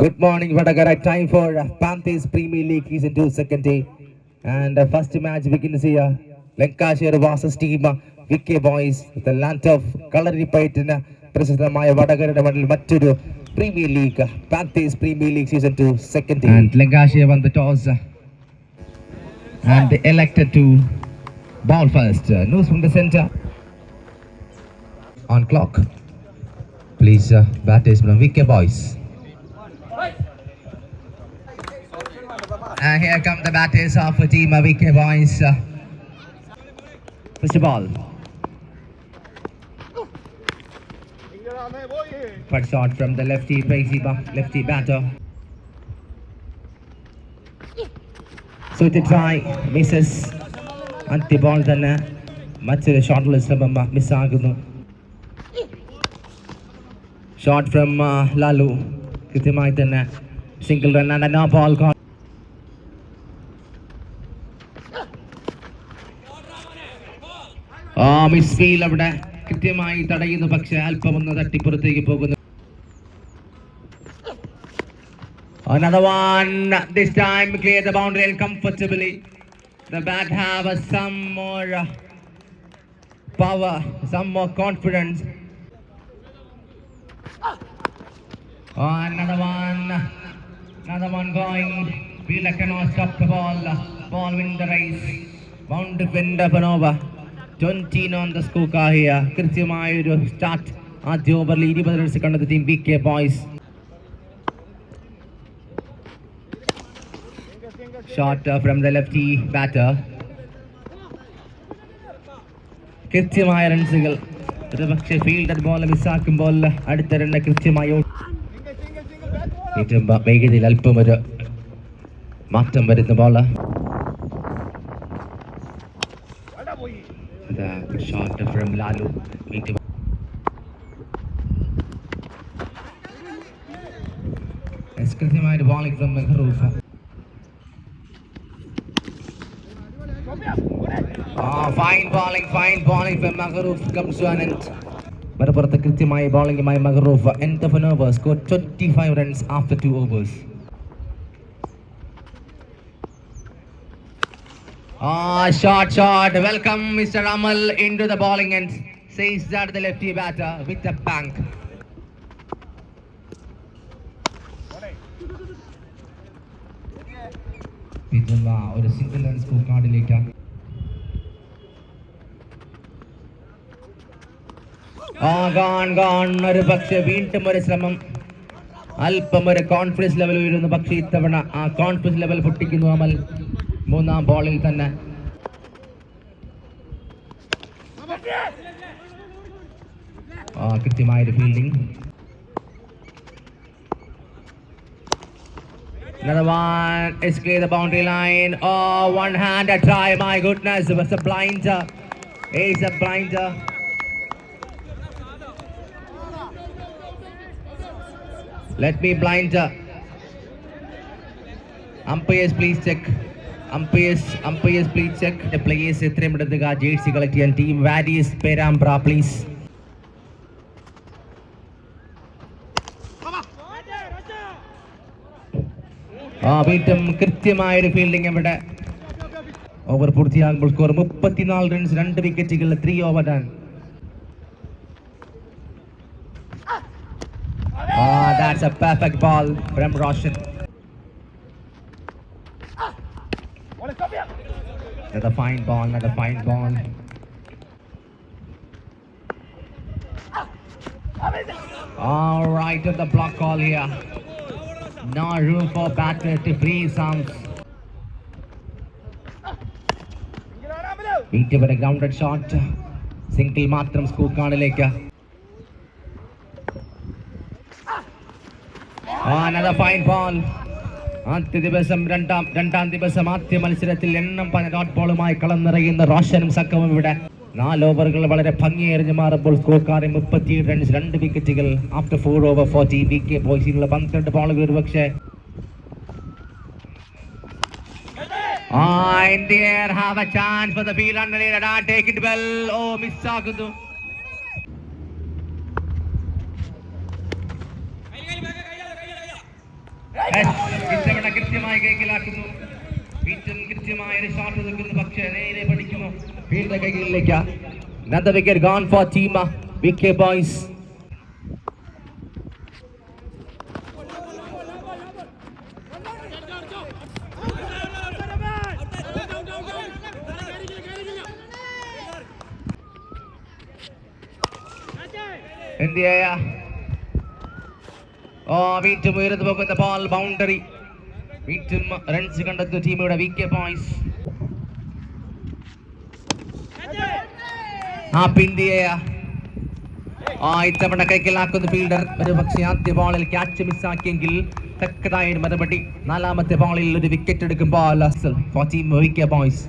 Good morning, Vadagara. Time for uh, Panthers Premier League season two, second day. And uh, first match begins here. Lancashire versus team uh, VK Boys. The land of കളരിപ്പയറ്റിന് പ്രശസ്തമായ വടകരയുടെ മണ്ണിൽ മറ്റൊരു premier league panthers premier league season two second and Lancashire won the toss and they elected to ball first. Uh, news from the center. On clock. Please, uh, batters from And here come the batters of the team of VK Boys. Uh, push the ball. First shot from the lefty, crazy ba- lefty batter. So to try, misses. ആദ്യ ball തന്നെ മറ്റൊരു ഷോട്ടിൽ ശ്രമം മിസ്സാകുന്നു shot from Lalu കൃത്യമായി തന്നെ single run and no ball call ആ misfield അവിടെ കൃത്യമായി തടയുന്നു പക്ഷെ അല്പം ഒന്ന് തട്ടിപ്പുറത്തേക്ക് പോകുന്നു uh, uh. Oh, and 20 on the score കൃത്യമായ ഒരു സ്റ്റാർട്ട് ആദ്യ ഓവറിൽ ഇരുപത് റൺസ് കണ്ടത് team B K boys shot from the lefty batter കൃത്യമായ റൺസുകൾ ഒരു ഫീൽഡർ ബോൾ മിസ്സാക്കുമ്പോൾ അടുത്ത റണ്ണ് കൃത്യമായി വേഗതയിൽ അല്പം ഒരു മാറ്റം വരുന്ന ബോൾ ഷോട്ട് ഫ്രം ലാലു ഏറ്റവും Yes, കൃത്യമായ ഒരു bowling from Mehroof Ah, fine bowling, fine bowling from Magharoof comes to an end. മറുപുറത്ത് കൃത്യമായ ബോളിംഗുമായി Maharoof end of over score twenty five runs after two overs Ah, short, short. Welcome, Mr. Amal, into the bowling end. Says that the lefty batter with a bank. ഇതുള്ള ഒരു single run score കാർഡിലേക്ക് ആ Gantt Gantt ഒരു പക്ഷെ വീണ്ടും ഒരു ശ്രമം അല്പം ഒരു കോൺഫിഡൻസ് ലെവൽ ഉയരുന്നു പക്ഷേ ഇത്തവണ ആ കോൺഫിഡൻസ് ലെവൽ പൊട്ടിക്കുന്നു അമൽ മൂന്നാം ബോളിൽ തന്നെ ആ കൃത്യമായൊരു fielding Another one is clear the boundary line. Oh, one hand a try. My goodness, it was a blinder. It's a blinder. Let me blinder. Umpires, please check. Umpires, umpires, please check. The players എത്രയും എടുത്തുക jersey collect ചെയ്യാൻ team various Perambra please ആ വീണ്ടും കൃത്യമായ ഒരു fielding ഇവിടെ over പൂർത്തിയാകുമ്പോൾ score മുപ്പത്തിനാല് റൺസ് രണ്ട് വിക്കറ്റുകൾ three over run Ah, that's a perfect ball from Roshan. Another fine ball, another fine ball. All right, at the block call here. No room for batter to freeze arms. വീട്ടിൽ grounded shot single മാത്രം സ്കൂക്കാണിലേക്ക് another fine ball ആദ്യ ദിവസം രണ്ടാം രണ്ടാം ദിവസം ആദ്യ മത്സരത്തിൽ എണ്ണം പല ഡോട്ട് ബോളുമായി കളന്നിറയുന്ന റോഷനും സക്കവും ഇവിടെ. നാല് ഓവറുകൾ വളരെ ഭംഗിയെറിഞ്ഞു മാറുമ്പോൾ സ്കോർ കാറി മുപ്പത്തി റൺസ് രണ്ട് വിക്കറ്റുകൾ after four over forty V K ബോയ്സിനുള്ള പന്ത്രണ്ട് ബോളുകൾ ഒരുപക്ഷെ Ah, India have a chance for the field under it. Take it well. Oh, miss ആകുന്നു. കൃത്യമായി കൈക്കലാക്കുന്നു. വീറ്റും കൃത്യമായ ഒരു നേരെ വീണ്ടും ഉയർന്നു പോകുന്ന ബോൾ ബൗണ്ടറി വീണ്ടും റൺസ് കണ്ടെത്തുന്ന ടീമിയുടെ വി കെ ബോയ്സ് ആ പിന്തിയ ആ ഇത്തവണ കൈക്കലാക്കുന്ന ഫീൽഡർ ഒരു പക്ഷേ ആദ്യ ബോളിൽ ക്യാച്ച് മിസ്സാക്കിയെങ്കിൽ തക്കതായ മറുപടി. നാലാമത്തെ ബോളിൽ ഒരു വിക്കറ്റ് എടുക്കുമ്പോൾ four team V K boys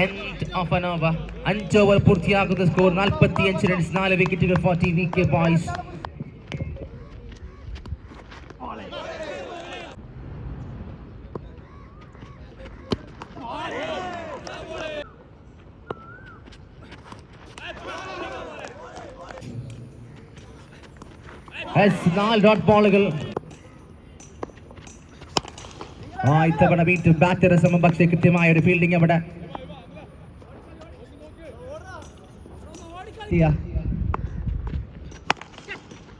end of an over അഞ്ച് ഓവർ പൂർത്തിയാകുന്ന സ്കോർ നാൽപ്പത്തി അഞ്ച് റൺസ് നാല് വിക്കറ്റുകൾ ഫോർട്ടി വി കെ ബോയ്സ് നാല് ഡോട്ട് ബോളുകൾ ആ ഇത്തവണ വീണ്ടും ബാറ്റർ സമം പക്ഷേ കൃത്യമായ ഒരു ഫീൽഡിംഗ് അവിടെ India.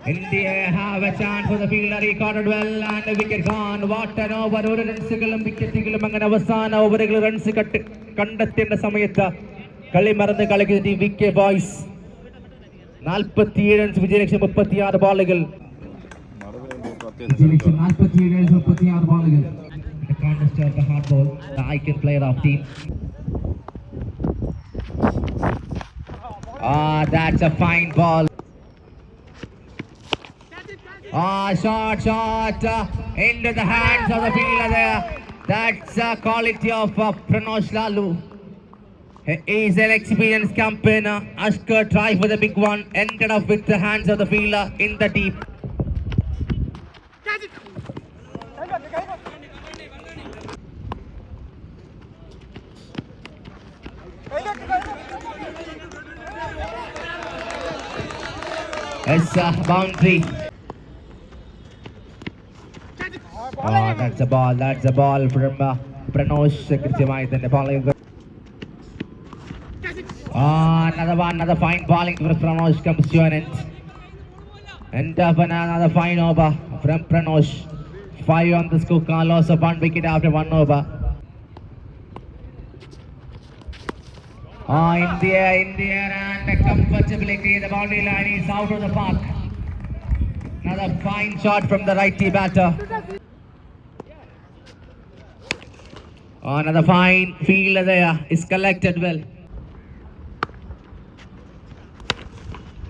India have a chance for the fielder. He caught it well and the wicket gone. What an over. ഒരു റൺസുകളും വിക്കറ്റുകളും അങ്ങനെ അവസാന ഓവറുകൾ റൺസ് കട്ട് കണ്ടെത്തേണ്ട സമയത്ത് കളി മറന്ന് കളിക്കുന്ന ടീം വി കെ ബോയ്സ് നാൽപ്പത്തിയേഴ് റൺസ് വിജയലക്ഷ്യം മുപ്പത്തിയാറ് ബോളുകൾ നാൽപ്പത്തിയേഴ് റൺസ് മുപ്പത്തിയാറ് ബോളുകൾ the hard ball, the icon player of team. Ah, that's a fine ball. Ah, shot, shot uh, into the hands of the fielder there. That's the quality of uh, Pranosh Lalu. He is an experienced campaigner. Ashkar tried for the big one, ended up with the hands of the fielder in the deep. It's a boundary. Oh, that's a ball. That's a ball from uh, Pranosh. കൃത്യമായി തന്നെ ball ചെയ്യുക. Ah, another one, another fine bowling from Pranosh comes to an end. End up another fine over from Pranosh. Five on the scorecard, loss of one wicket after one over. India, India, and comfortability. The boundary line is out of the park. Another fine shot from the righty batter. Oh, another fine fielder there is collected well.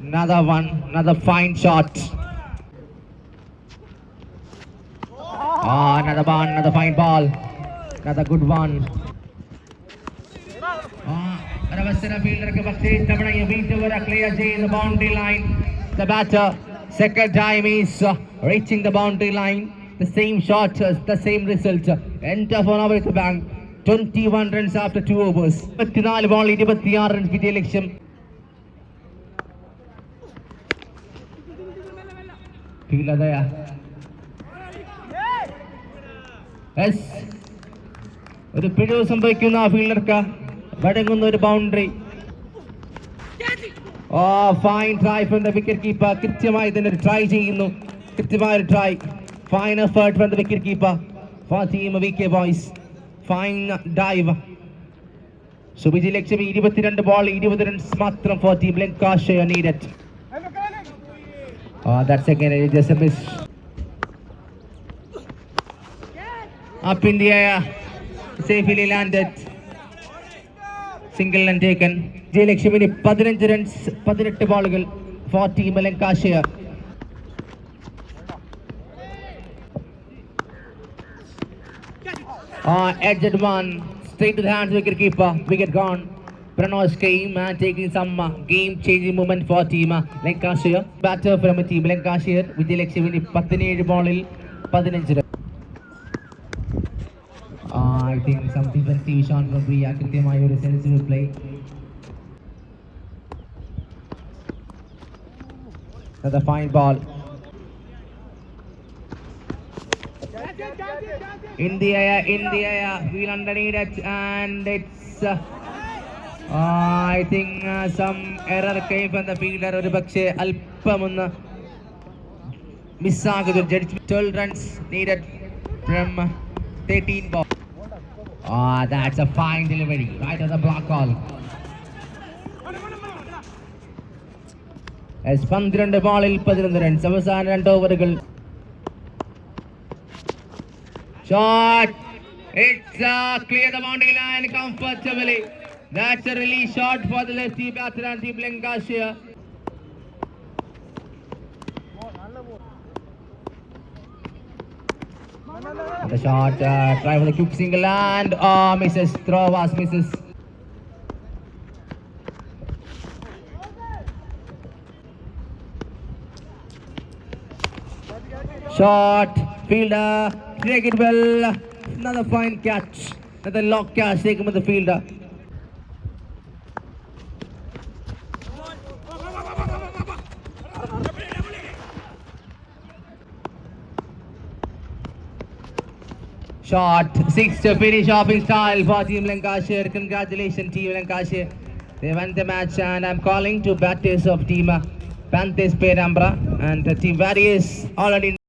Another one, another fine shot. Ah, another one, another fine ball. Another good one. ഒരവസര ഫീൽഡർക്ക് പക്ഷേ ഇത്തവണ ഈ വരെ clear ചെയ്യുന്ന boundary line the batter second time is reaching the boundary line the same shot the same result end of on over two bank twenty one runs after two overs ഇരുപത്തിനാല് ball ഇരുപത്തിയാറ് runs വിജയ ലക്ഷ്യം. Fielder ഒരു പിഴവ് സംഭവിക്കുന്ന ആ ഫീൽഡർക്ക് വഴങ്ങുന്ന ഒരു boundary oh fine try from the wicket keeper കൃത്യമായി തന്നെ ഒരു ട്രൈ ചെയ്യുന്നു. കൃത്യമായ ഒരു try fine effort from the wicket keeper for team V K boys fine dive Subiji ലക്ഷ്യം ഇരുപത്തിരണ്ട് ബോൾ ഇരുപത് റൺസ് മാത്രം ഫോർ ടീം ലങ്കാഷയ നീരറ്റ് Oh, that's again just a miss. Up in the air, safely landed. Single and taken. ജയലക്ഷ്മിന് പതിനഞ്ച് runs പതിനെട്ട് ബോളുകൾ four team Lancashire Uh, edged one, straight to the hands of wicket keeper. Wicket gone. Pranosh came and taking some uh, game-changing moment for team uh, Lancashire. Batter from a team Lancashire. വിജയലക്ഷ്മിന് പതിനേഴ് ബോളിൽ പതിനഞ്ച് Run I think some defensive shot from Priya. കൃത്യമായ ഒരു sensible play Another fine ball. India, India, wheel underneath it, and it's. Uh, I think uh, some error came from the fielder. ഒരു പക്ഷേ അല്പമൊന്ന് മിസ്സാകുന്നു judge twelve runs needed from thirteen ball Ah, that's a fine delivery. Right on the block call. Yes പന്ത്രണ്ട് ബോളിൽ പതിനൊന്ന് runs അവസാന രണ്ട് ഓവറുകൾ shot it's clear the boundary line comfortably that's a release shot for the lefty batter and team Lancashire The shot, uh, try for the quick single and oh, misses. Throw was misses. Shot, fielder, take it well. Another fine catch. Another lock catch taken by the fielder. Shot, six to finish in style for Team Lancashire. Congratulations, Team Lancashire. They won the match, and I'm calling to batters of Team Panthers Perambra and Team Various already.